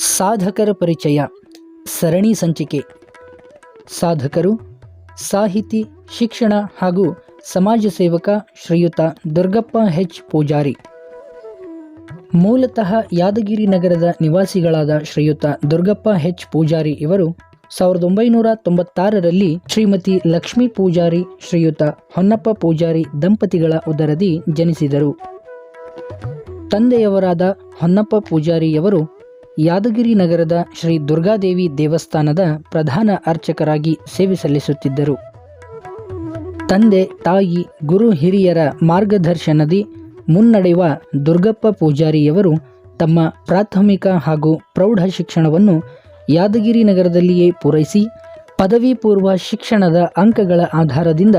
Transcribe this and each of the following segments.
ಸಾಧಕರ ಪರಿಚಯ, ಸರಣಿ ಸಂಚಿಕೆ. ಸಾಧಕರು, ಸಾಹಿತಿ, ಶಿಕ್ಷಣ ಹಾಗೂ ಸಮಾಜ ಸೇವಕ ಶ್ರೀಯುತ ದುರ್ಗಪ್ಪ ಹೆಚ್ ಪೂಜಾರಿ. ಮೂಲತಃ ಯಾದಗಿರಿ ನಗರದ ನಿವಾಸಿಗಳಾದ ಶ್ರೀಯುತ ದುರ್ಗಪ್ಪ ಹೆಚ್ ಪೂಜಾರಿ ಇವರು ಸಾವಿರದ ಒಂಬೈನೂರ ತೊಂಬತ್ತಾರರಲ್ಲಿ ಶ್ರೀಮತಿ ಲಕ್ಷ್ಮೀ ಪೂಜಾರಿ, ಶ್ರೀಯುತ ಹೊನ್ನಪ್ಪ ಪೂಜಾರಿ ದಂಪತಿಗಳ ಉದರದಿ ಜನಿಸಿದರು. ತಂದೆಯವರಾದ ಹೊನ್ನಪ್ಪ ಪೂಜಾರಿಯವರು ಯಾದಗಿರಿ ನಗರದ ಶ್ರೀ ದುರ್ಗಾದೇವಿ ದೇವಸ್ಥಾನದ ಪ್ರಧಾನ ಅರ್ಚಕರಾಗಿ ಸೇವೆ ಸಲ್ಲಿಸುತ್ತಿದ್ದರು. ತಂದೆ, ತಾಯಿ, ಗುರು ಹಿರಿಯರ ಮಾರ್ಗದರ್ಶನದಿ ಮುನ್ನಡೆಯುವ ದುರ್ಗಪ್ಪ ಪೂಜಾರಿಯವರು ತಮ್ಮ ಪ್ರಾಥಮಿಕ ಹಾಗೂ ಪ್ರೌಢ ಶಿಕ್ಷಣವನ್ನು ಯಾದಗಿರಿ ನಗರದಲ್ಲಿಯೇ ಪೂರೈಸಿ, ಪದವಿ ಪೂರ್ವ ಶಿಕ್ಷಣದ ಅಂಕಗಳ ಆಧಾರದಿಂದ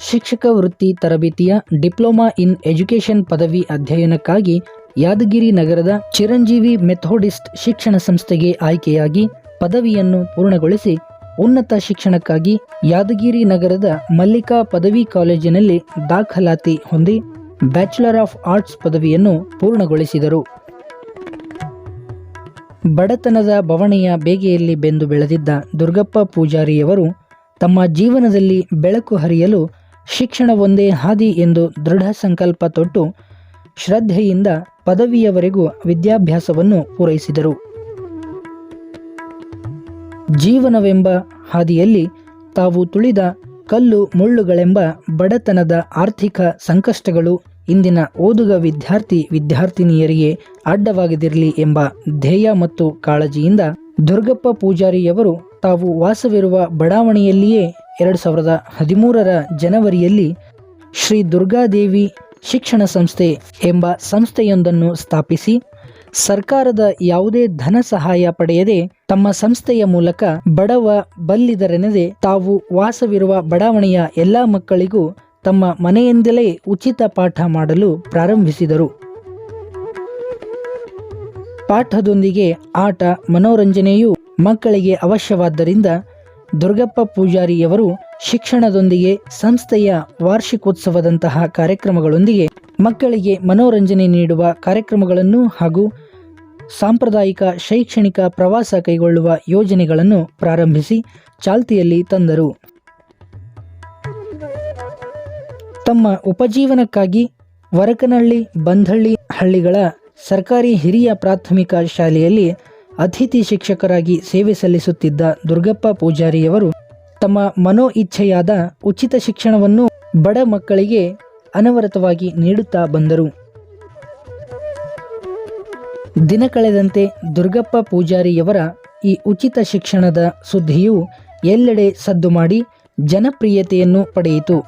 ಶಿಕ್ಷಕ ವೃತ್ತಿ ತರಬೇತಿಯ ಡಿಪ್ಲೊಮಾ ಇನ್ ಎಜುಕೇಷನ್ ಪದವಿ ಅಧ್ಯಯನಕ್ಕಾಗಿ ಯಾದಗಿರಿ ನಗರದ ಚಿರಂಜೀವಿ ಮೆಥೋಡಿಸ್ಟ್ ಶಿಕ್ಷಣ ಸಂಸ್ಥೆಗೆ ಆಯ್ಕೆಯಾಗಿ ಪದವಿಯನ್ನು ಪೂರ್ಣಗೊಳಿಸಿ ಉನ್ನತ ಶಿಕ್ಷಣಕ್ಕಾಗಿ ಯಾದಗಿರಿ ನಗರದ ಮಲ್ಲಿಕಾ ಪದವಿ ಕಾಲೇಜಿನಲ್ಲಿ ದಾಖಲಾತಿ ಹೊಂದಿ ಬ್ಯಾಚುಲರ್ ಆಫ್ ಆರ್ಟ್ಸ್ ಪದವಿಯನ್ನು ಪೂರ್ಣಗೊಳಿಸಿದರು. ಬಡತನದ ಬವಣೆಯ ಬೇಗೆಯಲ್ಲಿ ಬೆಂದು ಬೆಳೆದಿದ್ದ ದುರ್ಗಪ್ಪ ಪೂಜಾರಿಯವರು ತಮ್ಮ ಜೀವನದಲ್ಲಿ ಬೆಳಕು ಹರಿಯಲು ಶಿಕ್ಷಣವೊಂದೇ ಹಾದಿ ಎಂದು ದೃಢ ಸಂಕಲ್ಪ ತೊಟ್ಟು ಶ್ರದ್ಧೆಯಿಂದ ಪದವಿಯವರೆಗೂ ವಿದ್ಯಾಭ್ಯಾಸವನ್ನು ಪೂರೈಸಿದರು. ಜೀವನವೆಂಬ ಹಾದಿಯಲ್ಲಿ ತಾವು ತುಳಿದ ಕಲ್ಲು ಮುಳ್ಳುಗಳೆಂಬ ಬಡತನದ ಆರ್ಥಿಕ ಸಂಕಷ್ಟಗಳು ಇಂದಿನ ಓದುಗ ವಿದ್ಯಾರ್ಥಿ ವಿದ್ಯಾರ್ಥಿನಿಯರಿಗೆ ಅಡ್ಡವಾಗದಿರಲಿ ಎಂಬ ಧ್ಯೇಯ ಮತ್ತು ಕಾಳಜಿಯಿಂದ ದುರ್ಗಪ್ಪ ಪೂಜಾರಿಯವರು ತಾವು ವಾಸವಿರುವ ಬಡಾವಣೆಯಲ್ಲಿಯೇ ಎರಡು ಸಾವಿರದ ಹದಿಮೂರರ ಜನವರಿಯಲ್ಲಿ ಶ್ರೀ ದುರ್ಗಾದೇವಿ ಶಿಕ್ಷಣ ಸಂಸ್ಥೆ ಎಂಬ ಸಂಸ್ಥೆಯೊಂದನ್ನು ಸ್ಥಾಪಿಸಿ, ಸರ್ಕಾರದ ಯಾವುದೇ ಧನ ಸಹಾಯ ಪಡೆಯದೆ ತಮ್ಮ ಸಂಸ್ಥೆಯ ಮೂಲಕ ಬಡವ ಬಲ್ಲಿದರೆನದೆ ತಾವು ವಾಸವಿರುವ ಬಡಾವಣೆಯ ಎಲ್ಲ ಮಕ್ಕಳಿಗೂ ತಮ್ಮ ಮನೆಯಿಂದಲೇ ಉಚಿತ ಪಾಠ ಮಾಡಲು ಪ್ರಾರಂಭಿಸಿದರು. ಪಾಠದೊಂದಿಗೆ ಆಟ, ಮನೋರಂಜನೆಯೂ ಮಕ್ಕಳಿಗೆ ಅವಶ್ಯವಾದ್ದರಿಂದ ದುರ್ಗಪ್ಪ ಪೂಜಾರಿಯವರು ಶಿಕ್ಷಣದೊಂದಿಗೆ, ಸಂಸ್ಥೆಯ ವಾರ್ಷಿಕೋತ್ಸವದಂತಹ ಕಾರ್ಯಕ್ರಮಗಳೊಂದಿಗೆ ಮಕ್ಕಳಿಗೆ ಮನೋರಂಜನೆ ನೀಡುವ ಕಾರ್ಯಕ್ರಮಗಳನ್ನು ಹಾಗೂ ಸಾಂಪ್ರದಾಯಿಕ ಶೈಕ್ಷಣಿಕ ಪ್ರವಾಸ ಕೈಗೊಳ್ಳುವ ಯೋಜನೆಗಳನ್ನು ಪ್ರಾರಂಭಿಸಿ ಚಾಲ್ತಿಯಲ್ಲಿ ತಂದರು. ತಮ್ಮ ಉಪಜೀವನಕ್ಕಾಗಿ ವರಕನಹಳ್ಳಿ, ಬಂಧಳ್ಳಿ ಹಳ್ಳಿಗಳ ಸರ್ಕಾರಿ ಹಿರಿಯ ಪ್ರಾಥಮಿಕ ಶಾಲೆಯಲ್ಲಿ ಅತಿಥಿ ಶಿಕ್ಷಕರಾಗಿ ಸೇವೆ ಸಲ್ಲಿಸುತ್ತಿದ್ದ ದುರ್ಗಪ್ಪ ಪೂಜಾರಿಯವರು ತಮ್ಮ ಮನೋ ಇಚ್ಛೆಯಾದ ಉಚಿತ ಶಿಕ್ಷಣವನ್ನು ಬಡ ಮಕ್ಕಳಿಗೆ ಅನವರತವಾಗಿ ನೀಡುತ್ತಾ ಬಂದರು. ದಿನ ಕಳೆದಂತೆ ದುರ್ಗಪ್ಪ ಪೂಜಾರಿಯವರ ಈ ಉಚಿತ ಶಿಕ್ಷಣದ ಸುದ್ದಿಯು ಎಲ್ಲೆಡೆ ಸದ್ದು ಮಾಡಿ ಜನಪ್ರಿಯತೆಯನ್ನು ಪಡೆಯಿತು.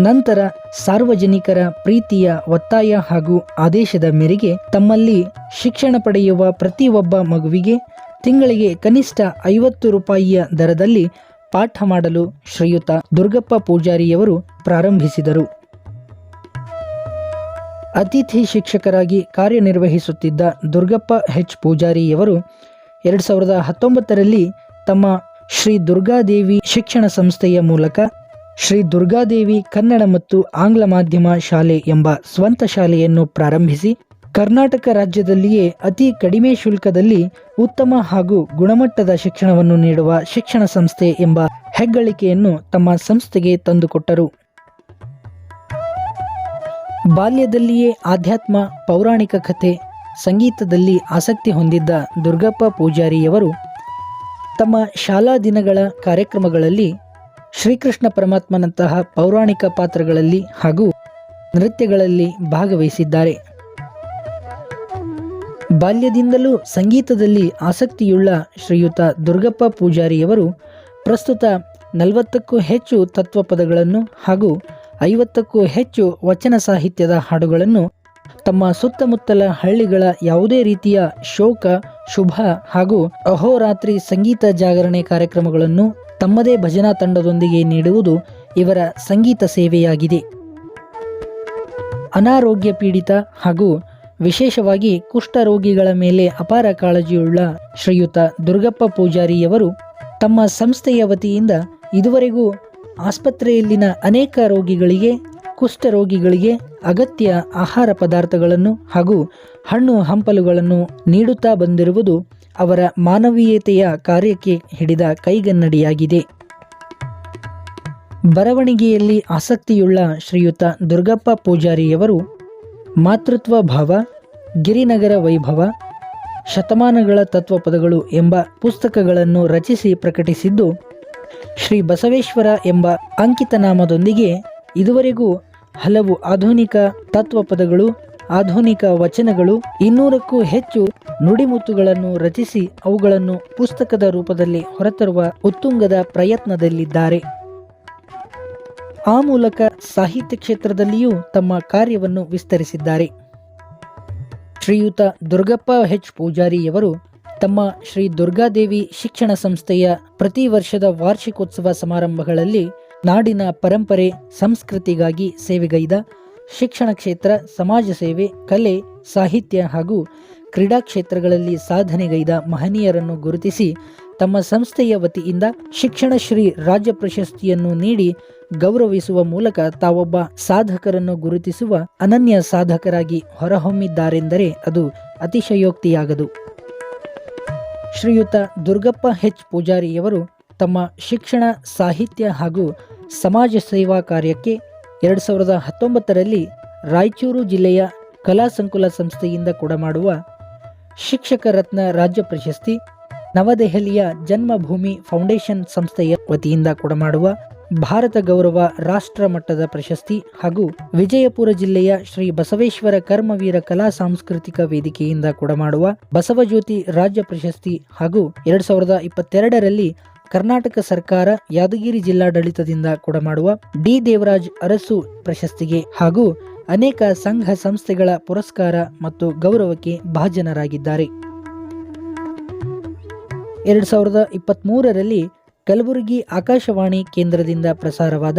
ನಂತರ ಸಾರ್ವಜನಿಕರ ಪ್ರೀತಿಯ ಒತ್ತಾಯ ಹಾಗೂ ಆದೇಶದ ಮೇರೆಗೆ ತಮ್ಮಲ್ಲಿ ಶಿಕ್ಷಣ ಪಡೆಯುವ ಪ್ರತಿಯೊಬ್ಬ ಮಗುವಿಗೆ ತಿಂಗಳಿಗೆ ಕನಿಷ್ಠ ಐವತ್ತು ರೂಪಾಯಿಯ ದರದಲ್ಲಿ ಪಾಠ ಮಾಡಲು ಶ್ರೀಯುತ ದುರ್ಗಪ್ಪ ಪೂಜಾರಿಯವರು ಪ್ರಾರಂಭಿಸಿದರು. ಅತಿಥಿ ಶಿಕ್ಷಕರಾಗಿ ಕಾರ್ಯನಿರ್ವಹಿಸುತ್ತಿದ್ದ ದುರ್ಗಪ್ಪ ಹೆಚ್ ಪೂಜಾರಿಯವರು ಎರಡು ಸಾವಿರದ ಹತ್ತೊಂಬತ್ತರಲ್ಲಿ ತಮ್ಮ ಶ್ರೀ ದುರ್ಗಾದೇವಿ ಶಿಕ್ಷಣ ಸಂಸ್ಥೆಯ ಮೂಲಕ ಶ್ರೀ ದುರ್ಗಾದೇವಿ ಕನ್ನಡ ಮತ್ತು ಆಂಗ್ಲ ಮಾಧ್ಯಮ ಶಾಲೆ ಎಂಬ ಸ್ವಂತ ಶಾಲೆಯನ್ನು ಪ್ರಾರಂಭಿಸಿ ಕರ್ನಾಟಕ ರಾಜ್ಯದಲ್ಲಿಯೇ ಅತಿ ಕಡಿಮೆ ಶುಲ್ಕದಲ್ಲಿ ಉತ್ತಮ ಹಾಗೂ ಗುಣಮಟ್ಟದ ಶಿಕ್ಷಣವನ್ನು ನೀಡುವ ಶಿಕ್ಷಣ ಸಂಸ್ಥೆ ಎಂಬ ಹೆಗ್ಗಳಿಕೆಯನ್ನು ತಮ್ಮ ಸಂಸ್ಥೆಗೆ ತಂದುಕೊಟ್ಟರು. ಬಾಲ್ಯದಲ್ಲಿಯೇ ಆಧ್ಯಾತ್ಮ, ಪೌರಾಣಿಕ ಕಥೆ, ಸಂಗೀತದಲ್ಲಿ ಆಸಕ್ತಿ ಹೊಂದಿದ್ದ ದುರ್ಗಪ್ಪ ಪೂಜಾರಿಯವರು ತಮ್ಮ ಶಾಲಾ ದಿನಗಳ ಕಾರ್ಯಕ್ರಮಗಳಲ್ಲಿ ಶ್ರೀಕೃಷ್ಣ ಪರಮಾತ್ಮನಂತಹ ಪೌರಾಣಿಕ ಪಾತ್ರಗಳಲ್ಲಿ ಹಾಗೂ ನೃತ್ಯಗಳಲ್ಲಿ ಭಾಗವಹಿಸಿದ್ದಾರೆ. ಬಾಲ್ಯದಿಂದಲೂ ಸಂಗೀತದಲ್ಲಿ ಆಸಕ್ತಿಯುಳ್ಳ ಶ್ರೀಯುತ ದುರ್ಗಪ್ಪ ಪೂಜಾರಿಯವರು ಪ್ರಸ್ತುತ ನಲವತ್ತಕ್ಕೂ ಹೆಚ್ಚು ತತ್ವಪದಗಳನ್ನು ಹಾಗೂ ಐವತ್ತಕ್ಕೂ ಹೆಚ್ಚು ವಚನ ಸಾಹಿತ್ಯದ ಹಾಡುಗಳನ್ನು ತಮ್ಮ ಸುತ್ತಮುತ್ತಲ ಹಳ್ಳಿಗಳ ಯಾವುದೇ ರೀತಿಯ ಶೋಕ, ಶುಭ ಹಾಗೂ ಅಹೋರಾತ್ರಿ ಸಂಗೀತ ಜಾಗರಣೆ ಕಾರ್ಯಕ್ರಮಗಳನ್ನು ತಮ್ಮದೇ ಭಜನಾ ತಂಡದೊಂದಿಗೆ ನೀಡುವುದು ಇವರ ಸಂಗೀತ ಸೇವೆಯಾಗಿದೆ. ಅನಾರೋಗ್ಯ ಪೀಡಿತ ಹಾಗೂ ವಿಶೇಷವಾಗಿ ಕುಷ್ಠರೋಗಿಗಳ ಮೇಲೆ ಅಪಾರ ಕಾಳಜಿಯುಳ್ಳ ಶ್ರೀಯುತ ದುರ್ಗಪ್ಪ ಪೂಜಾರಿಯವರು ತಮ್ಮ ಸಂಸ್ಥೆಯ ವತಿಯಿಂದ ಇದುವರೆಗೂ ಆಸ್ಪತ್ರೆಯಲ್ಲಿನ ಅನೇಕ ರೋಗಿಗಳಿಗೆ, ಕುಷ್ಠರೋಗಿಗಳಿಗೆ ಅಗತ್ಯ ಆಹಾರ ಪದಾರ್ಥಗಳನ್ನು ಹಾಗೂ ಹಣ್ಣು ಹಂಪಲುಗಳನ್ನು ನೀಡುತ್ತಾ ಬಂದಿರುವುದು ಅವರ ಮಾನವೀಯತೆಯ ಕಾರ್ಯಕ್ಕೆ ಹಿಡಿದ ಕೈಗನ್ನಡಿಯಾಗಿದೆ. ಬರವಣಿಗೆಯಲ್ಲಿ ಆಸಕ್ತಿಯುಳ್ಳ ಶ್ರೀಯುತ ದುರ್ಗಪ್ಪ ಪೂಜಾರಿಯವರು ಮಾತೃತ್ವ ಭಾವ ಗಿರಿನಗರ ವೈಭವ, ಶತಮಾನಗಳ ತತ್ವಪದಗಳು ಎಂಬ ಪುಸ್ತಕಗಳನ್ನು ರಚಿಸಿ ಪ್ರಕಟಿಸಿದ್ದು, ಶ್ರೀ ಬಸವೇಶ್ವರ ಎಂಬ ಅಂಕಿತನಾಮದೊಂದಿಗೆ ಇದುವರೆಗೂ ಹಲವು ಆಧುನಿಕ ತತ್ವ ಪದಗಳು, ಆಧುನಿಕ ವಚನಗಳು, ಇನ್ನೂರಕ್ಕೂ ಹೆಚ್ಚು ನುಡಿಮುತ್ತುಗಳನ್ನು ರಚಿಸಿ ಅವುಗಳನ್ನು ಪುಸ್ತಕದ ರೂಪದಲ್ಲಿ ಹೊರತರುವ ಉತ್ತುಂಗದ ಪ್ರಯತ್ನದಲ್ಲಿದ್ದಾರೆ. ಆ ಮೂಲಕ ಸಾಹಿತ್ಯ ಕ್ಷೇತ್ರದಲ್ಲಿಯೂ ತಮ್ಮ ಕಾರ್ಯವನ್ನು ವಿಸ್ತರಿಸಿದ್ದಾರೆ. ಶ್ರೀಯುತ ದುರ್ಗಪ್ಪ ಹೆಚ್ ಪೂಜಾರಿಯವರು ತಮ್ಮ ಶ್ರೀ ದುರ್ಗಾದೇವಿ ಶಿಕ್ಷಣ ಸಂಸ್ಥೆಯ ಪ್ರತಿ ವರ್ಷದ ವಾರ್ಷಿಕೋತ್ಸವ ಸಮಾರಂಭಗಳಲ್ಲಿ ನಾಡಿನ ಪರಂಪರೆ, ಸಂಸ್ಕೃತಿಗಾಗಿ ಸೇವೆಗೈದ ಶಿಕ್ಷಣ ಕ್ಷೇತ್ರ, ಸಮಾಜ ಸೇವೆ, ಕಲೆ, ಸಾಹಿತ್ಯ ಹಾಗೂ ಕ್ರೀಡಾ ಕ್ಷೇತ್ರಗಳಲ್ಲಿ ಸಾಧನೆಗೈದ ಮಹನೀಯರನ್ನು ಗುರುತಿಸಿ ತಮ್ಮ ಸಂಸ್ಥೆಯ ವತಿಯಿಂದ ಶಿಕ್ಷಣ ಶ್ರೀ ರಾಜ್ಯ ಪ್ರಶಸ್ತಿಯನ್ನು ನೀಡಿ ಗೌರವಿಸುವ ಮೂಲಕ ತಾವೊಬ್ಬ ಸಾಧಕರನ್ನು ಗುರುತಿಸುವ ಅನನ್ಯ ಸಾಧಕರಾಗಿ ಹೊರಹೊಮ್ಮಿದ್ದಾರೆಂದರೆ ಅದು ಅತಿಶಯೋಕ್ತಿಯಾಗದು. ಶ್ರೀಯುತ ದುರ್ಗಪ್ಪ ಹೆಚ್ ಪೂಜಾರಿಯವರು ತಮ್ಮ ಶಿಕ್ಷಣ, ಸಾಹಿತ್ಯ ಹಾಗೂ ಸಮಾಜ ಸೇವಾ ಕಾರ್ಯಕ್ಕೆ ಎರಡು ಸಾವಿರದ ಹತ್ತೊಂಬತ್ತರಲ್ಲಿ ರಾಯಚೂರು ಜಿಲ್ಲೆಯ ಕಲಾ ಸಂಕುಲ ಸಂಸ್ಥೆಯಿಂದ ಕೊಡಮಾಡುವ ಶಿಕ್ಷಕ ರತ್ನ ರಾಜ್ಯ ಪ್ರಶಸ್ತಿ ನವದೆಹಲಿಯ ಜನ್ಮಭೂಮಿ ಫೌಂಡೇಶನ್ ಸಂಸ್ಥೆಯ ವತಿಯಿಂದ ಕೊಡಮಾಡುವ ಭಾರತ ಗೌರವ ರಾಷ್ಟ್ರ ಮಟ್ಟದ ಪ್ರಶಸ್ತಿ ಹಾಗೂ ವಿಜಯಪುರ ಜಿಲ್ಲೆಯ ಶ್ರೀ ಬಸವೇಶ್ವರ ಕರ್ಮವೀರ ಕಲಾ ಸಾಂಸ್ಕೃತಿಕ ವೇದಿಕೆಯಿಂದ ಕೊಡಮಾಡುವ ಬಸವಜ್ಯೋತಿ ರಾಜ್ಯ ಪ್ರಶಸ್ತಿ ಹಾಗೂ ಎರಡ್ ಸಾವಿರದ ಇಪ್ಪತ್ತೆರಡರಲ್ಲಿ ಕರ್ನಾಟಕ ಸರ್ಕಾರ ಯಾದಗಿರಿ ಜಿಲ್ಲಾಡಳಿತದಿಂದ ಕೊಡಮಾಡುವ ಡಿ ದೇವರಾಜ್ ಅರಸು ಪ್ರಶಸ್ತಿಗೆ ಹಾಗೂ ಅನೇಕ ಸಂಘ ಸಂಸ್ಥೆಗಳ ಪುರಸ್ಕಾರ ಮತ್ತು ಗೌರವಕ್ಕೆ ಭಾಜನರಾಗಿದ್ದಾರೆ. ಎರಡು ಸಾವಿರದ ಇಪ್ಪತ್ತ್ಮೂರರಲ್ಲಿ ಕಲಬುರಗಿ ಆಕಾಶವಾಣಿ ಕೇಂದ್ರದಿಂದ ಪ್ರಸಾರವಾದ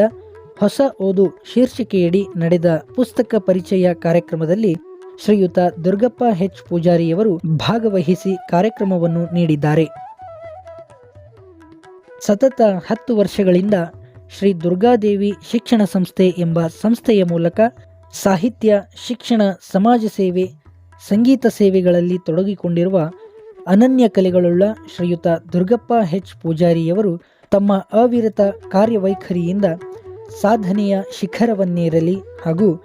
ಹೊಸ ಓದು ಶೀರ್ಷಿಕೆಯಡಿ ನಡೆದ ಪುಸ್ತಕ ಪರಿಚಯ ಕಾರ್ಯಕ್ರಮದಲ್ಲಿ ಶ್ರೀಯುತ ದುರ್ಗಪ್ಪ ಹೆಚ್ ಪೂಜಾರಿಯವರು ಭಾಗವಹಿಸಿ ಕಾರ್ಯಕ್ರಮವನ್ನು ನೀಡಿದ್ದಾರೆ. ಸತತ ಹತ್ತು ವರ್ಷಗಳಿಂದ ಶ್ರೀ ದುರ್ಗಾದೇವಿ ಶಿಕ್ಷಣ ಸಂಸ್ಥೆ ಎಂಬ ಸಂಸ್ಥೆಯ ಮೂಲಕ ಸಾಹಿತ್ಯ, ಶಿಕ್ಷಣ, ಸಮಾಜ ಸೇವೆ, ಸಂಗೀತ ಸೇವೆಗಳಲ್ಲಿ ತೊಡಗಿಕೊಂಡಿರುವ ಅನನ್ಯ ಕಲೆಗಳುಳ್ಳ ಶ್ರೀಯುತ ದುರ್ಗಪ್ಪ ಹೆಚ್ ಪೂಜಾರಿಯವರು ತಮ್ಮ ಅವಿರತ ಕಾರ್ಯವೈಖರಿಯಿಂದ ಸಾಧನೆಯ ಶಿಖರವನ್ನೇರಲಿ ಹಾಗೂ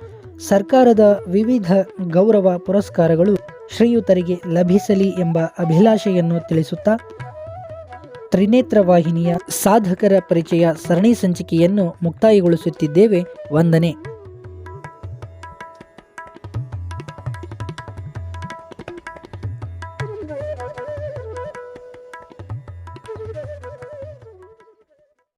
ಸರ್ಕಾರದ ವಿವಿಧ ಗೌರವ ಪುರಸ್ಕಾರಗಳು ಶ್ರೀಯುತರಿಗೆ ಲಭಿಸಲಿ ಎಂಬ ಅಭಿಲಾಷೆಯನ್ನು ತಿಳಿಸುತ್ತಾ ತ್ರಿನೇತ್ರ ವಾಹಿನಿಯ ಸಾಧಕರ ಪರಿಚಯ ಸರಣಿ ಸಂಚಿಕೆಯನ್ನು ಮುಕ್ತಾಯಗೊಳಿಸುತ್ತಿದ್ದೇವೆ. ವಂದನೆ.